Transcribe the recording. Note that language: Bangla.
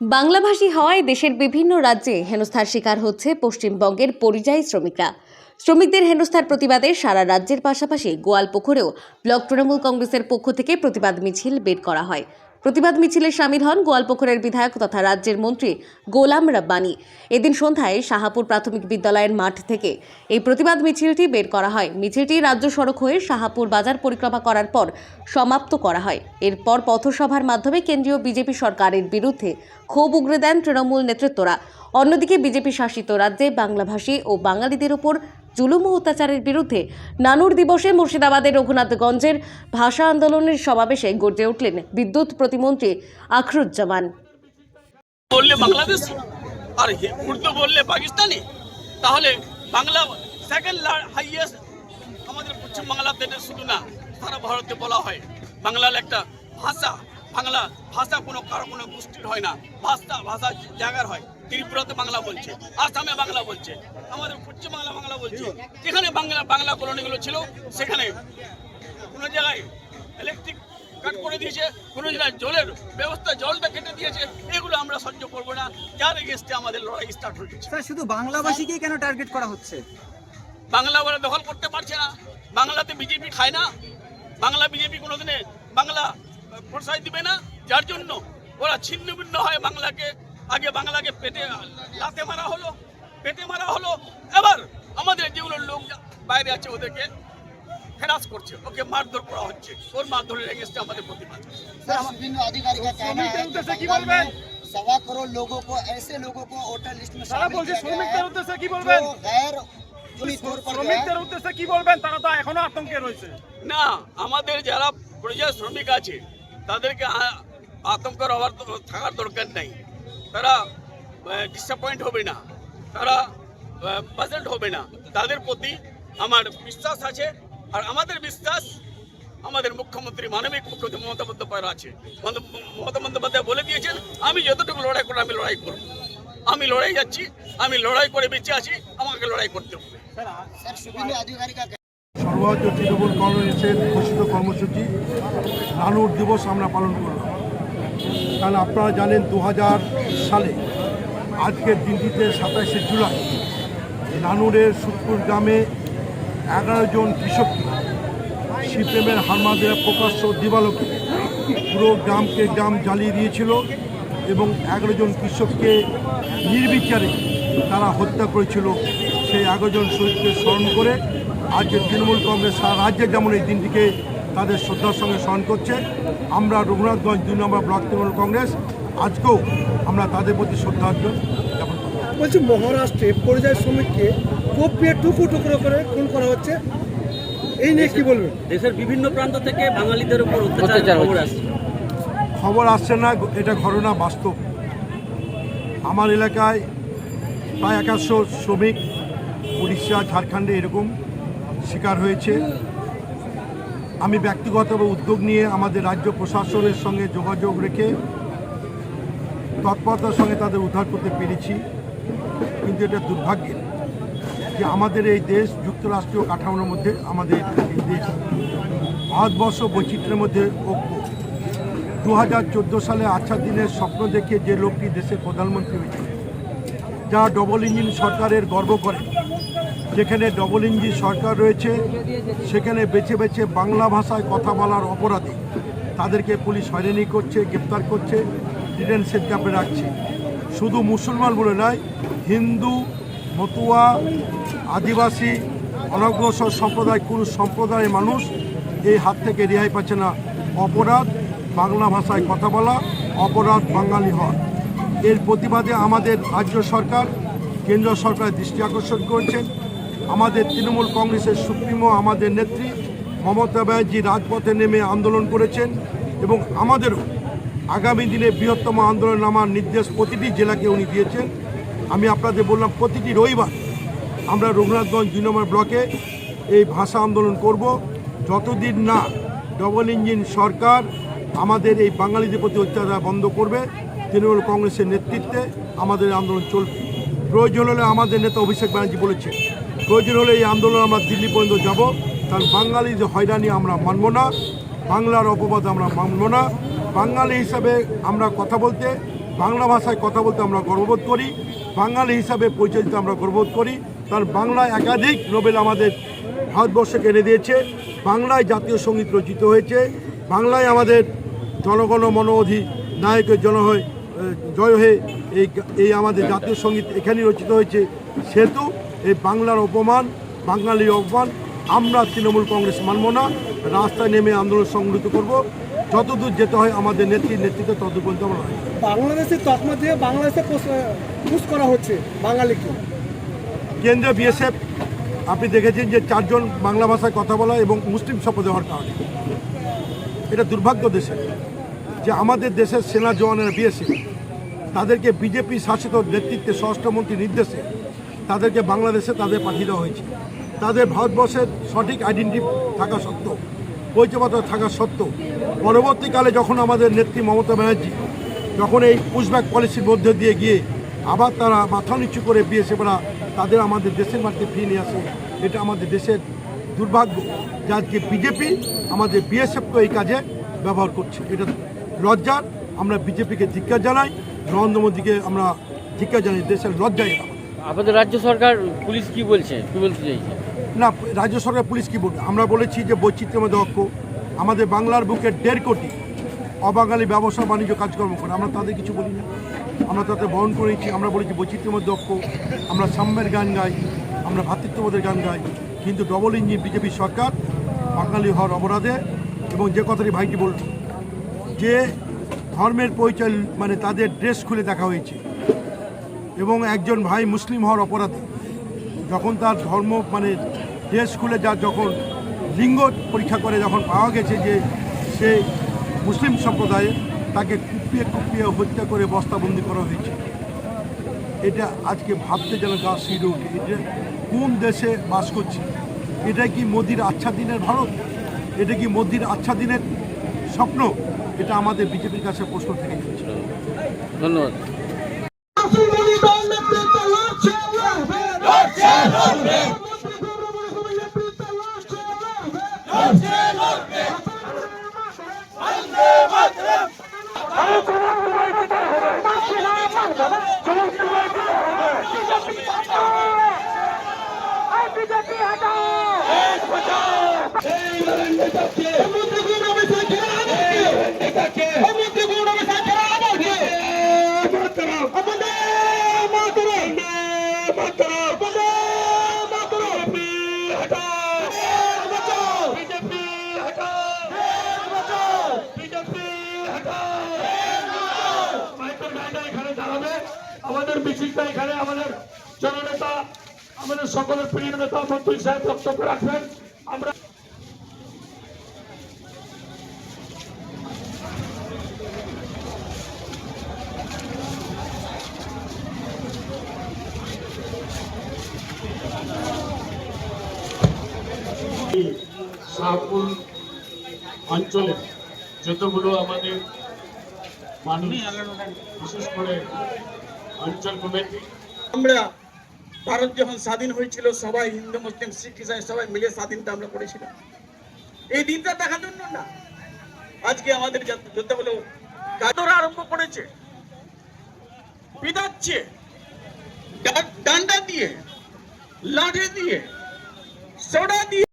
বাংলাভাষী হওয়ায় দেশের বিভিন্ন রাজ্যে হেনস্থার শিকার হচ্ছে পশ্চিমবঙ্গের পরিযায়ী শ্রমিকরা। শ্রমিকদের হেনস্থার প্রতিবাদে সারা রাজ্যের পাশাপাশি গোয়ালপুকুরেও ব্লক তৃণমূল কংগ্রেসের পক্ষ থেকে প্রতিবাদ মিছিল বের করা হয়। প্রতিবাদ মিছিলে সামিল হন গোয়ালপুকুরের বিধায়ক তথা রাজ্যের মন্ত্রী গোলাম রাব্বানি। এদিন সন্ধ্যায় শাহাপুর প্রাথমিক বিদ্যালয়ের মাঠ থেকে এই প্রতিবাদ মিছিলটি বের করা হয়। মিছিলটি রাজ্য সড়ক হয়ে শাহাপুর বাজার পরিক্রমা করার পর সমাপ্ত করা হয়। এরপর পথসভার মাধ্যমে কেন্দ্রীয় বিজেপি সরকারের বিরুদ্ধে ক্ষোভ উগরে দেন তৃণমূল নেতৃত্বরা। অন্যদিকে বিজেপি শাসিত রাজ্যে বাংলাভাষী ও বাঙালিদের উপর জুলুম অত্যাচারের বিরুদ্ধে নানুর দিবসে মুর্শিদাবাদের রঘুনাথগঞ্জের ভাষা আন্দোলনের সমাবেশে গর্জে উঠলেন বিদ্যুৎ প্রতিমন্ত্রী আখরুজ্জামান। বললে বাংলাদেশ? আর উর্দু বললে পাকিস্তানি? তাহলে বাংলা সেকেন্ড হাইয়েস্ট আমাদের পশ্চিম বাংলাতে শুধু না, সারা ভারতে বলা হয়। বাংলার একটা ভাষা, বাংলা ভাষা কোনো কারও কোনো গোষ্ঠীর হয় না। ভাষা ভাষা জায়গার হয়। ত্রিপুরাতে বাংলা বলছে আসামে বাংলা বলছে আমাদের পশ্চিম বাংলা বাংলা বলছে। যেখানে বাংলা বাংলা কলোনিগুলো ছিল সেখানে কোনো জায়গায় ইলেকট্রিক কাট করে দিয়েছে কোনো জায়গায় জলের ব্যবস্থা জলটা কেটে দিয়েছে এগুলো আমরা সহ্য করব না। যার এগেস্টে আমাদের লড়াই স্টার্ট হয়ে গেছে। স্যার শুধু বাংলাভাষীকেই কেন টার্গেট করা হচ্ছে? বাংলা ওরা দখল করতে পারছে না। বাংলাতে বিজেপি খায় না। বাংলা বিজেপি কোনোদিনে বাংলা প্রশ্রয় দিবে না। যার জন্য ওরা ছিন্ন ভিন্ন হয় বাংলাকে। আগে বাংলাকে পেটে লাতে মারা হলো পেটে মারা হলো এবার আমাদের যেগুলো লোক যা- বাইরে আছে ওদেরকে হেরাস করছে ওকে মারধর করা হচ্ছে ওর মারধরের এগেস্টে আমাদের প্রতিবাদ सर विभिन्न अधिकारी का कहना है कि बंगाल में सवा करोड़ लोगों को ऐसे लोगों को वोटर लिस्ट में তারা शामिल বলছে किया गया শ্রমিকদের है উদ্দেশ্যে কি বলবেন जो गैर पुलिस तौर पर गया শ্রমিকদের है। উদ্দেশ্যে কি বলবেন তারা তো এখনো আতঙ্কে রয়েছে না আমাদের যারা পরিযায়ী শ্রমিক আছে তাদেরকে আ- আতঙ্ক হওয়ার তো- থাকার দরকার নেই তারা ডিসঅ্যাপয়েন্ট হবে না। তারা পাজেন্ট হবে না। তাদের প্রতি আমার বিশ্বাস আছে, আর আমাদের বিশ্বাস আমাদের মুখ্যমন্ত্রী, মানবিক মুখ্যমন্ত্রী মমতা বন্দ্যোপাধ্যায় আছে। মমতা বন্দ্যোপাধ্যায় বলে দিয়েছেন, আমি যতটুকু লড়াই করব আমি লড়াই করব। আমি লড়াই যাচ্ছি, আমি লড়াই করে বেঁচে আছি, আমাকে লড়াই করতে হবে। সর্বভারতীয় তৃণমূল কংগ্রেসের ঘোষিত কর্মসূচি, নানুর দিবস আমরা পালন করলাম। কারণ আপনারা জানেন দু হাজার সালে, আজকের দিনটিতে সাতাশে জুলাই, নানুরের সুতপুর গ্রামে এগারো জন কৃষককে সিপিএমের হারমাদের প্রকাশ্য দিবালোকে পুরো গ্রামকে গ্রাম জ্বালিয়ে দিয়েছিল এবং এগারো জন কৃষককে নির্বিচারে তারা হত্যা করেছিল। সেই এগারো জন শহীদকে স্মরণ করে আজকে তৃণমূল কংগ্রেস সারা রাজ্যে যেমন এই দিনটিকে তাদের শ্রদ্ধার সঙ্গে স্মরণ করছে, আমরা রঘুনাথগঞ্জ দুই নম্বর ব্লক তৃণমূল কংগ্রেস আজকেও আমরা তাদের প্রতি শ্রদ্ধার্ঘ্য জ্ঞাপন বলছি মহারাষ্ট্রে পরিযায়ী শ্রমিককে কোপিয়ে টুকরো টুকরো করে খুন করা হচ্ছে। এই নিয়ে কি বলবেন? দেশের বিভিন্ন প্রান্ত থেকে বাঙালিদের উপর অত্যাচার খবর আসছে। খবর আসছে না এটা ঘটনা বাস্তব। আমার এলাকায় প্রায় একাশো শ্রমিক উড়িষ্যা ঝাড়খণ্ডে এরকম শিকার হয়েছে। আমি ব্যক্তিগতভাবে উদ্যোগ নিয়ে আমাদের রাজ্য প্রশাসনের সঙ্গে যোগাযোগ রেখে তৎপরতার সঙ্গে তাদের উদ্ধার করতে পেরেছি। কিন্তু এটা দুর্ভাগ্যের যে আমাদের এই দেশ যুক্তরাষ্ট্রীয় কাঠামোর মধ্যে আমাদের এই দেশ ভারতবর্ষ বৈচিত্র্যের মধ্যে ঐক্য। দু হাজার চোদ্দ সালে আচ্ছা দিনের স্বপ্ন দেখে যে লোকটি দেশের প্রধানমন্ত্রী হয়েছিল যা ডবল ইঞ্জিন সরকারের গর্ব করে। যেখানে ডবল ইঞ্জিন সরকার রয়েছে, সেখানে বেছে বেছে বাংলা ভাষায় কথা বলার অপরাধে তাদেরকে পুলিশ হয়রানি করছে, গ্রেপ্তার করছে। ডিটেনশন কাপে রাখছে। শুধু মুসলমান বলে নয়, হিন্দু, মতুয়া, আদিবাসী, অনগ্রসর সম্প্রদায় কোন সম্প্রদায়ের মানুষ এই হাত থেকে রেহাই পাচ্ছে না। অপরাধ, বাংলা ভাষায় কথা বলা, অপরাধ, বাঙালি হওয়া। এর প্রতিবাদে আমাদের রাজ্য সরকার, কেন্দ্র সরকার দৃষ্টি আকর্ষণ করেছেন আমাদের তৃণমূল কংগ্রেসের সুপ্রিমো, আমাদের নেত্রী মমতা ব্যানার্জি রাজপথে নেমে আন্দোলন করেছেন এবং আমাদেরও আগামী দিনে বৃহত্তম আন্দোলন নামার নির্দেশ প্রতিটি জেলাকে উনি দিয়েছেন। আমি আপনাদের বললাম, প্রতিটি রবিবার আমরা রঘুনাথগঞ্জ দুই নম্বর ব্লকে এই ভাষা আন্দোলন করব। যতদিন না ডবল ইঞ্জিন সরকার আমাদের এই বাঙালিদের প্রতি অত্যাচার বন্ধ করবে, তৃণমূল কংগ্রেসের নেতৃত্বে আমাদের আন্দোলন চলবে। প্রয়োজন হলে আমাদের নেতা অভিষেক ব্যানার্জি বলেছে প্রয়োজন হলে এই আন্দোলন আমরা দিল্লি পর্যন্ত যাব। কারণ বাঙালি যে হয়রানি আমরা মানব না, বাংলার অপবাদ আমরা মানব না। বাঙালি হিসাবে আমরা কথা বলতে, বাংলা ভাষায় কথা বলতে আমরা গর্ববোধ করি, বাঙালি হিসাবে পরিচালিত আমরা গর্ববোধ করি। তার বাংলায় একাধিক নোবেল আমাদের ভারতবর্ষকে এনে দিয়েছে, বাংলায় জাতীয় সংগীত রচিত হয়েছে, বাংলায় আমাদের জনগণ মন অধি নায়কের জন হয়ে জয় হয়ে এই এই আমাদের জাতীয় সংগীত এখানেই রচিত হয়েছে। সেহেতু এই বাংলার অপমান, বাঙালির অপমান আমরা তৃণমূল কংগ্রেস মানব না। রাস্তায় নেমে আন্দোলন সংগঠিত করব। যতদূর যেতে হয় আমাদের নেত্রীর নেতৃত্বে ততদূর পর্যন্ত আমরা। বাংলাদেশের তকমা দিয়ে বাংলাদেশে পুশ করা হচ্ছে বাঙালিকে। কেন্দ্রীয় বিএসএফ আপনি দেখেছেন যে চারজন বাংলা ভাষায় কথা বলা এবং মুসলিম শপথ দেওয়ার কারণে। এটা দুর্ভাগ্য দেশে যে আমাদের দেশের সেনা জওয়ানেরা বিএসএফ তাদেরকে বিজেপি শাসিত নেতৃত্বে স্বরাষ্ট্রমন্ত্রীর নির্দেশে তাদেরকে বাংলাদেশে তাদের পাঠিয়ে দেওয়া হয়েছে। তাদের ভারতবর্ষের সঠিক আইডেন্টি থাকা সত্ত্বেও পরিচয়পত্র থাকা সত্ত্বেও পরবর্তীকালে যখন আমাদের নেত্রী মমতা ব্যানার্জি যখন এই পুশব্যাক পলিসির মধ্যে দিয়ে গিয়ে আবার তারা মাথা নিচু করে বিএসএফরা তাদের আমাদের দেশের মাটিতে ফিরিয়ে নিয়ে আসে, এটা আমাদের দেশের দুর্ভাগ্য যে আজকে বিজেপি আমাদের বিএসএফকে এই কাজে ব্যবহার করছে। এটা লজ্জার, আমরা বিজেপিকে ধিক্কার জানাই, নরেন্দ্র মোদীকে আমরা ধিক্কার জানাই, দেশের লজ্জাই এটা আমাদের। রাজ্য সরকার, পুলিশ কি বলছে? কি বলতে চাইছে? না, রাজ্য সরকার পুলিশ কি বলবে? আমরা বলেছি যে বৈচিত্র্যময় দক্ষ আমাদের বাংলার বুকে দেড় কোটি অবাঙালি ব্যবসা, বাণিজ্য কাজকর্ম করে। আমরা তাদের কিছু বলি না। আমরা তাদের বরণ করেছি আমরা বলেছি বৈচিত্র্যময় দক্ষ আমরা সাম্যের গান গাই। আমরা ভাতৃত্ববোধের গান গাই। কিন্তু ডবল ইঞ্জিন বিজেপি সরকার বাঙালি হওয়ার অপরাধে এবং যে কথাটি ভাইটি বলল, যে ধর্মের পরিচয় মানে তাদের ড্রেস খুলে দেখা হয়েছে এবং একজন ভাই মুসলিম হওয়ার অপরাধে, যখন তার ধর্ম মানে দেশ স্কুলে যা যখন লিঙ্গ পরীক্ষা করে যখন পাওয়া গেছে যে সে মুসলিম সম্প্রদায়ে তাকে কুপিয়ে কুপিয়ে হত্যা করে বস্তাবন্দি করা হয়েছে। এটা আজকে ভাবতে যেন গা শিরে এটা কোন দেশে বাস করছি? এটা কি মোদির আচ্ছা দিনের ভারত? এটা কি মোদির আচ্ছা দিনের স্বপ্ন? এটা আমাদের বিজেপির কাছে প্রশ্ন থেকে যাচ্ছে। ধন্যবাদ। এখানে জননেতা, আমাদের সকলের প্রিয় নেতা মন্ত্রী সাহেব বক্তব্য রাখবেন। আমরা শাহপুর অঞ্চলে যতগুলো আমাদের মানুষ বিশেষ করে অঞ্চল কমিটি আমরা ভারত যখন স্বাধীন হয়েছিল, সবাই হিন্দু, মুসলিম, শিখ ইসাই সবাই মিলে স্বাধীনতা আমরা করেছিলাম। এই দিনটা দেখার জন্য না। আজকে আমাদের যত- হলো গাদরা আরম্ভ করেছে। পিদাচ্ছে ডান্ডা দিয়ে, লাঠি দিয়ে, সোডা দিয়ে